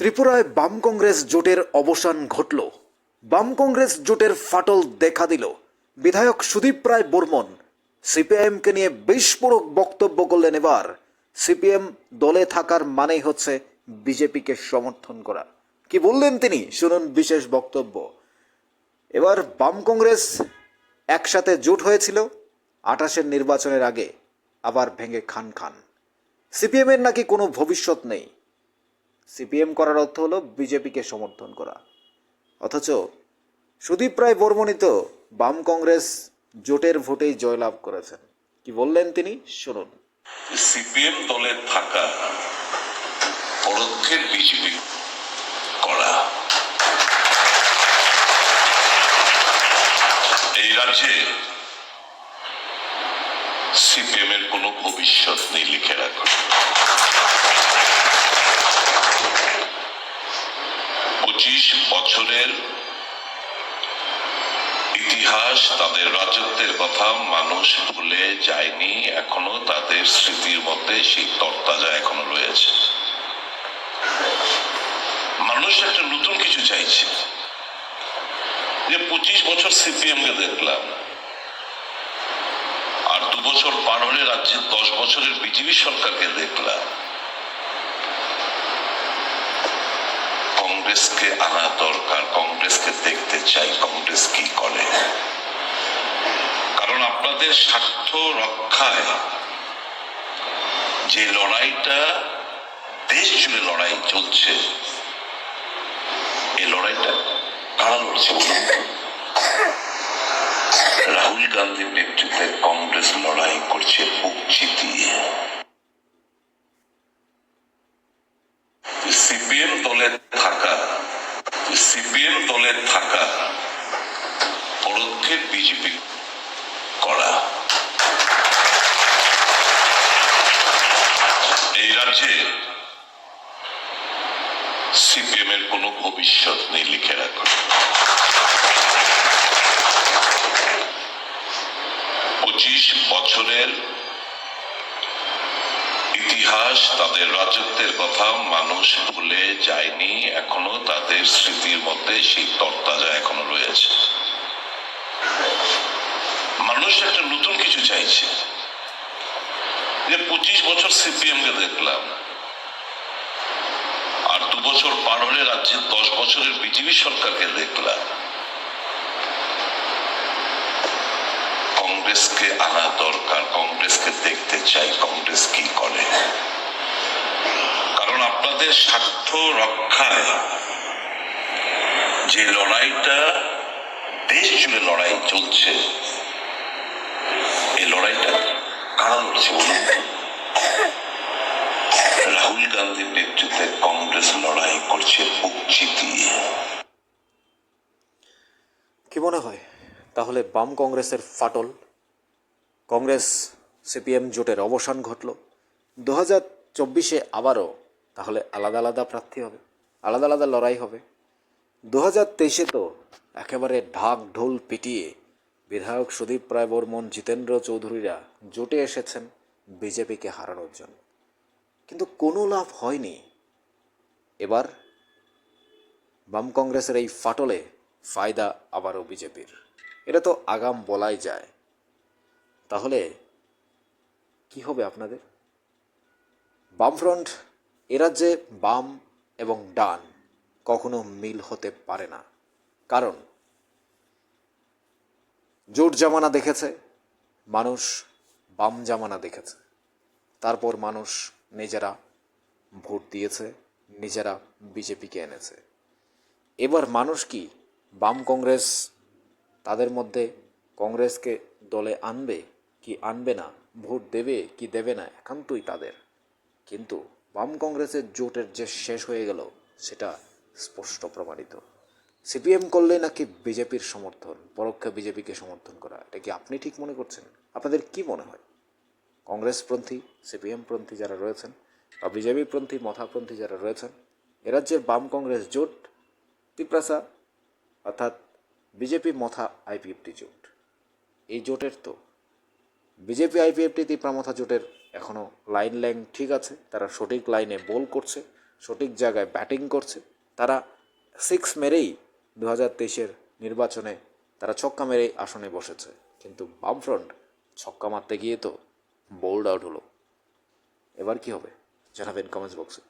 ত্রিপুরায় বাম কংগ্রেস জোটের অবসান ঘটল। বাম কংগ্রেস জোটের ফাটল দেখা দিল। বিধায়ক সুদীপ রায় বর্মন সিপিআইএমকে নিয়ে বিস্ফোরক বক্তব্য করলেন এবার। সিপিএম দলে থাকার মানেই হচ্ছে বিজেপিকে সমর্থন করা। কি বললেন তিনি? শুনুন বিশেষ বক্তব্য। এবার বাম কংগ্রেস একসাথে জোট হয়েছিল আঠাশের নির্বাচনের আগে, আবার ভেঙে খান খান। সিপিএমের নাকি কোনো ভবিষ্যৎ নেই। সিপিএম করার অর্থ হলো বিজেপিকে সমর্থন করা। অথচ সুদীপ রায় বর্মণিত বাম কংগ্রেস জোটের ভোটেই জয়লাভ করেছেন। কি বললেন তিনি? শুনুন। সিপিএম দলে থাকা পরোক্ষে বিজেপি করা। এই রাজ্যে সিপিএম এর কোনো ভবিষ্যৎ নেই, লিখে রাখো পঁচিশ বছরের ইতিহাস তাদের রাজত্বের কথা মানুষ ভুলে যায়নি, এখনও তাদের স্মৃতির মধ্যে সেই তরতাজা এখনও রয়েছে। মানুষ একটা নতুন কিছু চাইছে। যে পঁচিশ বছর সিপিএম কে দেখলাম, আর দু বছর পার হলে রাজ্যে দশ বছরের বিজেপি সরকারকে দেখলাম। কংগ্রেসকে আনা দরকার, কংগ্রেসকে দেখতে চাই, কংগ্রেস কি করে? কারণ আপনাদের স্বার্থ রক্ষায় যে লড়াইটা, দেশ জুড়ে লড়াই চলছে, এই লড়াইটা কারা লড়ছে রাহুল গান্ধীর নেতৃত্বে কংগ্রেস লড়াই করছে বুক চিতিয়ে। সিপিএম দলে থাকা, সিপিএম দলে থাকা পরোক্ষে বিজেপি করা। এই রাজ্যে সিপিএম এর কোনো ভবিষ্যৎ নেই, লিখে রাখো। পঁচিশ বছরের ইতিহাস তাদের রাজত্বের কথা মানুষ ভুলে যায়নি, এখনও তাদের স্মৃতির মধ্যে সেই তরতাজা এখনও রয়েছে। মানুষ একটা নতুন কিছু চাইছে। যে পঁচিশ বছর সিপিএম কে দেখলাম, আর দু বছর পার হলে রাজ্যে দশ বছরের বিজেপি সরকারকে দেখলাম। কংগ্রেসকে আনা দরকার, কংগ্রেসকে দেখতে চাই, কংগ্রেস কি করে? আপনাদের স্বার্থ রক্ষায় যে লড়াইটা দেশ জুড়ে লড়াই চলছে, এই লড়াইটা কারা লড়ছে বলুন রাহুল গান্ধীর নেতৃত্বে কংগ্রেস লড়াই করছে বুক চিতিয়ে কি মনে হয়? তাহলে বাম কংগ্রেসের ফাটল? কংগ্রেস, সিপিএম জোটের অবসান ঘটল। দু হাজার চব্বিশে আবারও তাহলে আলাদা আলাদা প্রার্থী হবে, আলাদা আলাদা লড়াই হবে। দু হাজার তেইশে তো একেবারে ঢাক ঢোল পিটিয়ে বিধায়ক সুদীপ রায় বর্মন, জিতেন্দ্র চৌধুরীরা জোটে এসেছেন বিজেপিকে হারানোর জন্য। কিন্তু কোনো লাভ হয়নি। এবার বাম কংগ্রেসের এই ফাটলে ফায়দা আবারও বিজেপির। এটা তো আগাম বলাই যায়। তাহলে কি হবে আপনাদের? বামফ্রন্ট এ রাজ্যে বাম এবং ডান কখনো মিল হতে পারে না। কারণ, জোট জামানা দেখেছে, মানুষ বাম জামানা দেখেছে। তারপর মানুষ নিজেরা ভোট দিয়েছে, নিজেরা বিজেপিকে এনেছে। এবার মানুষ কি বাম কংগ্রেস তাদের মধ্যে কংগ্রেসকে দলে আনবে, কি আনবে না, ভোট দেবে, কি দেবে না, একান্তই তাদের। কিন্তু বাম কংগ্রেসের জোটের যে শেষ হয়ে গেল, সেটা স্পষ্ট প্রমাণিত। সিপিএম করলে নাকি বিজেপির সমর্থন, পরোক্ষে বিজেপিকে সমর্থন করা, এটা কি আপনি ঠিক মনে করছেন? আপনাদের কি মনে হয়? কংগ্রেসপন্থী সিপিএমপন্থী যারা রয়েছেন, বা বিজেপিপন্থী মথাপন্থী যারা রয়েছেন, এ রাজ্যের বাম কংগ্রেস জোট তিপ্রাসা অর্থাৎ বিজেপি, মথা, আইপিএফটি জোট। এই জোটের তো। বিজেপি, আইপিএফটি তিপ্রামথা জোটের এখনও লাইন ল্যাং ঠিক আছে, তারা সঠিক লাইনে বল করছে, সঠিক জায়গায় ব্যাটিং করছে, তারা সিক্স মেরেই দু হাজার তেইশের নির্বাচনে তারা ছক্কা মেরেই আসনে বসেছে। কিন্তু বামফ্রন্ট ছক্কা মারতে গিয়ে তো বোল্ড আউট হলো। এবার কি হবে? জানাবেন কমেন্টস বক্সে